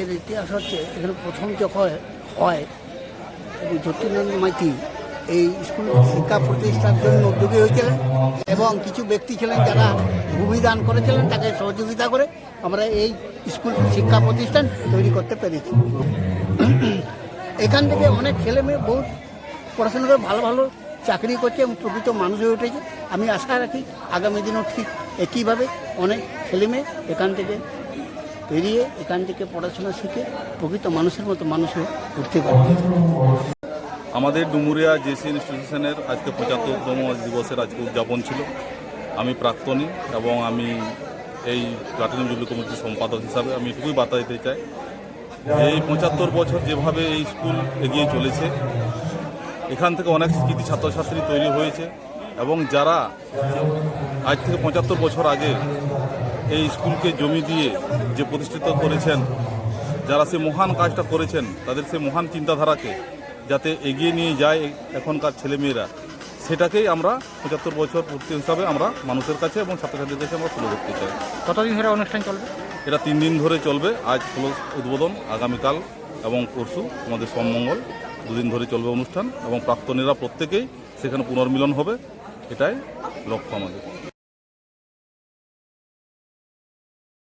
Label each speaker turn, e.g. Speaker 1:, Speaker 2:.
Speaker 1: এর ইতিহাস হচ্ছে, এখানে প্রথম যখন হয়, এবং মাইতি এই স্কুল শিক্ষা প্রতিষ্ঠার জন্য উদ্যোগী হয়েছিলেন এবং কিছু ব্যক্তি ছিলেন যারা ভূমি দান করেছিলেন, তাকে সহযোগিতা করে আমরা এই স্কুল শিক্ষা প্রতিষ্ঠান তৈরি করতে পেরেছি। এখান থেকে অনেক ছেলে মেয়ে বহু পড়াশোনা করে ভালো ভালো চাকরি করছে এবং প্রকৃত মানুষ হয়ে উঠেছে। আমি আশা রাখি আগামী দিনেও ঠিক একইভাবে অনেক ছেলে মেয়ে এখান থেকে বেরিয়ে এখান থেকে পড়াশোনা শিখে প্রকৃত মানুষের মতো মানুষ হয়ে উঠতে পারবে
Speaker 2: আমাদের ডুমুরিয়া জেসি ইনস্টিটিউশনের আজকে পঁচাত্তরতম দিবসের আজকে উদযাপন ছিল। আমি প্রাক্তনী এবং আমি এই প্লাটিনাম জুবলি কমিটির সম্পাদক হিসাবে আমি এটুকুই বার্তা দিতে চাই। এই পঁচাত্তর বছর যেভাবে এই স্কুল এগিয়ে চলেছে, এখান থেকে অনেক শিক্ষিত ছাত্রছাত্রী তৈরি হয়েছে এবং যারা আজ থেকে পঁচাত্তর বছর আগে এই স্কুলকে জমি দিয়ে যে প্রতিষ্ঠিত করেছেন যারা সে মহান কাজটা করেছেন তাদের সে মহান চিন্তাধারাকে যাতে এগিয়ে নিয়ে যায় এখনকার ছেলেমেয়েরা সেটাকেই আমরা পঁচাত্তর বছর পূর্তি হিসাবে আমরা মানুষের কাছে এবং ছাত্রছাত্রীদের কাছে আমরা তুলে ধরতে চাই।
Speaker 3: কতদিন ধরে অনুষ্ঠান চলবে?
Speaker 2: এটা তিন দিন ধরে চলবে। আজ হলো উদ্বোধন আগামীকাল এবং পরশু আমাদের সোমমঙ্গল। দুদিন ধরে চলবে অনুষ্ঠান এবং প্রাক্তনীরা প্রত্যেকেই সেখানে পুনর্মিলন হবে এটাই লক্ষ্য আমাদের।